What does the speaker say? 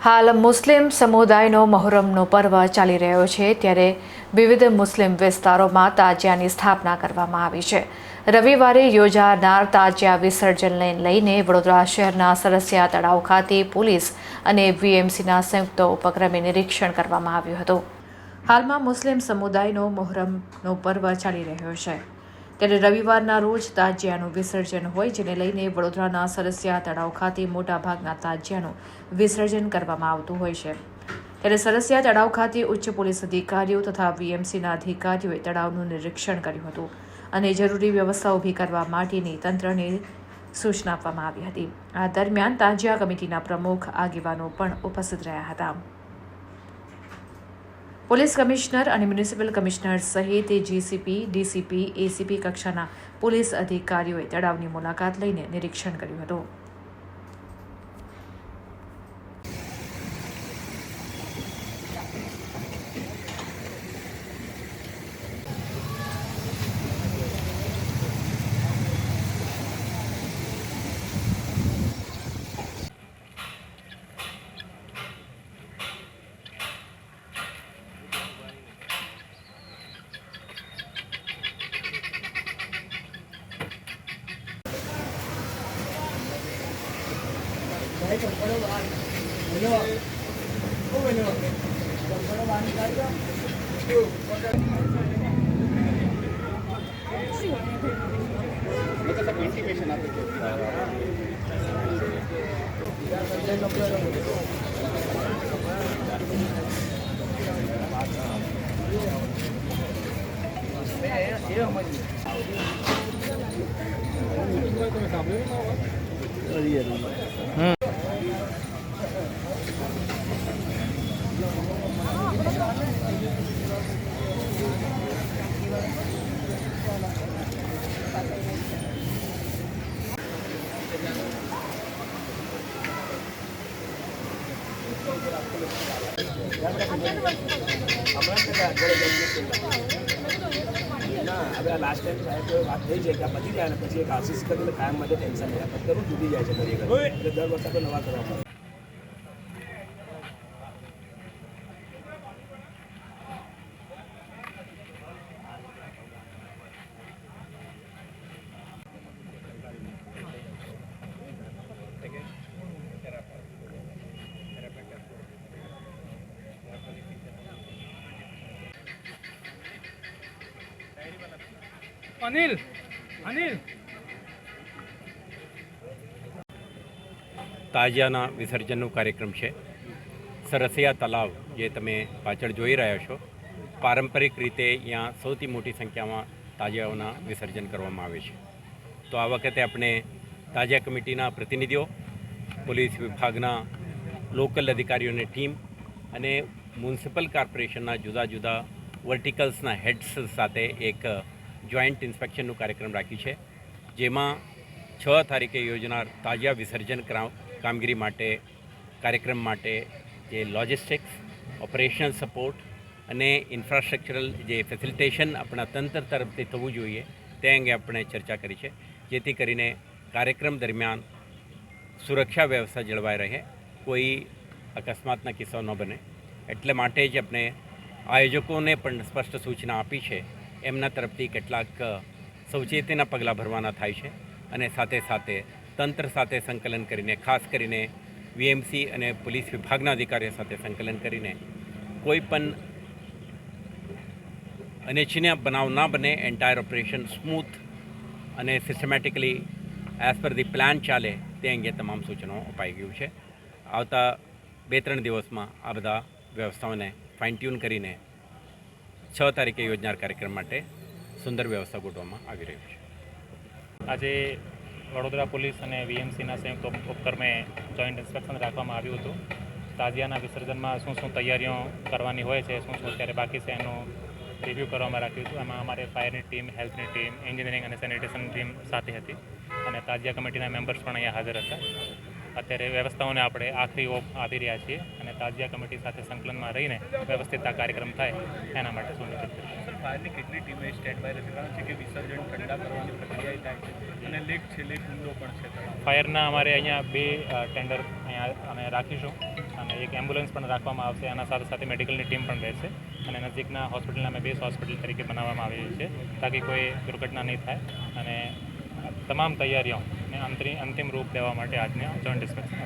હાલ મુસ્લિમ સમુદાયનો મહોરમનો પર્વ ચાલી રહ્યો છે, ત્યારે વિવિધ મુસ્લિમ વિસ્તારોમાં તાજિયાની સ્થાપના કરવામાં આવી છે. રવિવારે યોજાનાર તાજિયા વિસર્જનને લઈને વડોદરા શહેરના સરસિયા તળાવ ખાતે પોલીસ અને વીએમસીના સંયુક્ત ઉપક્રમે નિરીક્ષણ કરવામાં આવ્યું હતું. હાલમાં મુસ્લિમ સમુદાયનો મોહરમનો પર્વ ચાલી રહ્યો છે. ત્યારે રવિવારના રોજ તાજિયાનું વિસર્જન હોય જેને લઈને વડોદરાના સરસિયા તળાવ ખાતે મોટાભાગના તાજિયાનું વિસર્જન કરવામાં આવતું હોય છે. ત્યારે સરસિયા તળાવ ખાતે ઉચ્ચ પોલીસ અધિકારીઓ તથા વીએમસીના અધિકારીઓએ તળાવનું નિરીક્ષણ કર્યું હતું અને જરૂરી વ્યવસ્થા ઊભી કરવા માટેની તંત્રને સૂચના આપવામાં આવી હતી. આ દરમિયાન તાજિયા કમિટીના પ્રમુખ આગેવાનો પણ ઉપસ્થિત રહ્યા હતા. પોલીસ કમિશનર અને મ્યુનિસિપલ કમિશનર સહિત જીસીપી, ડીસીપી, એસીપી કક્ષાના પોલીસ અધિકારીઓએ તળાવની મુલાકાત લઈને નિરીક્ષણ કર્યું હતું. để chồng có đứa bạn Mày lừa Không phải lừa Chồng có đứa bạn đi đấy đó Ừ, con cái Mata sa intimation natin ito. Yeah, yeah, yeah. ના હવે લાસ્ટ ટાઈમ સાહેબ વાત થઈ છે કે આ જાય ને પછી એક આશીષ કરીને કાયમ માટે ટેન્શન નહીં કરું તૂટી જાય છે એટલે દર વખતે નવા કરવા પડે. અનિલ અનિલ. તાજિયાના વિસર્જનનો કાર્યક્રમ છે. સરસિયા તલાવ જે તમે પાછળ જોઈ રહ્યા છો, પારંપરિક રીતે અહીંયા સૌથી મોટી સંખ્યામાં તાજિયાઓના વિસર્જન કરવામાં આવે છે. તો આ વખતે આપણે તાજિયા કમિટીના પ્રતિનિધિઓ, પોલીસ વિભાગના લોકલ અધિકારીઓની ટીમ અને મ્યુનિસિપલ કોર્પોરેશનના જુદા જુદા વર્ટિકલ્સના હેડ્સ સાથે એક જોઈન્ટ ઇન્સ્પેક્શનનું કાર્યક્રમ રાખ્યું છે, જેમાં છ તારીખે યોજનાર તાજા વિસર્જન કામગીરી માટે, કાર્યક્રમ માટે જે લોજિસ્ટિક્સ ઓપરેશનલ સપોર્ટ અને ઇન્ફ્રાસ્ટ્રક્ચરલ જે ફેસિલિટેશન આપણા તંત્ર તરફથી થવું જોઈએ, તે અંગે આપણે ચર્ચા કરી છે, જેથી કરીને કાર્યક્રમ દરમિયાન સુરક્ષા વ્યવસ્થા જળવાઈ રહે, કોઈ અકસ્માતના કિસ્સાઓ ન બને. એટલે માટે જ આપણે આયોજકોને પણ સ્પષ્ટ સૂચના આપી છે એમના તરફથી કેટલાક અ, પગલાં ભરવાના થાય છે અને સાથે સાથે તંત્ર સાથે સંકલન કરીને ખાસ કરીને વીએમસી અને પોલીસ વિભાગના અધિકારીઓ સાથે સંકલન કરીને કોઈ પણ અનિચ્છનીય બનાવ ના બને એન્ટાયર ઓપરેશન સ્મૂથ અને systematically as per the plan ચાલે તે અંગે તમામ સૂચનો અપાઈ ગયું છે. આવતા બે ત્રણ દિવસમાં આ બધા વ્યવસ્થાઓને ફાઇન ટ્યુન કરીને છ તારીખે યોજનાર કાર્યક્રમ માટે સુંદર વ્યવસ્થા ગોઠવવામાં આવી રહી છે. આજે વડોદરા પોલીસ અને વીએમસીના સંયુક્ત ઉપ- ઉપક્રમે જોઈન્ટ ઇન્સ્પેક્શન રાખવામાં આવ્યું હતું. તાજિયાના વિસર્જનમાં શું શું તૈયારીઓ કરવાની હોય છે, શું શું અત્યારે બાકી છે એનું રિવ્યૂ કરવામાં રાખ્યું હતું. એમાં અમારે ફાયરની ટીમ, હેલ્થની ટીમ, એન્જિનિયરિંગ અને સેનિટેશન ટીમ સાથે હતી અને તાજિયા કમિટીના મેમ્બર્સ પણ અહીંયા હાજર હતા. અત્યારે વ્યવસ્થાઓને આપણે આખરી ઓપ આપી રહ્યા છીએ અને તાજિયા કમિટી સાથે સંકલનમાં રહીને વ્યવસ્થિત આ કાર્યક્રમ થાય એના માટે સુનિશ્ચિત કરીશું સર ફાયરની કેટલી ટીમે સ્ટેન્ડ બાય કારણ છે કે વિસર્જન ઠંડા કરવાની પ્રક્રિયા થાય છે અને લેક છે લેક ઊંડો પણ છે ફાયરના અમારે અહીંયા બે ટેન્ડર અહીંયા અમે રાખીશું અને એક એમ્બ્યુલન્સ પણ રાખવામાં આવશે આના સાથે સાથે મેડિકલની ટીમ પણ રહેશે અને નજીકના હોસ્પિટલને અમે બેસ હોસ્પિટલ તરીકે બનાવવામાં આવી છે તાકી કોઈ દુર્ઘટના નહીં થાય અને તમામ તૈયારીઓને અંતરી અંતિમ રૂપ દેવા માટે આજને જોઈન્ટ ઇન્સ્પેક્શન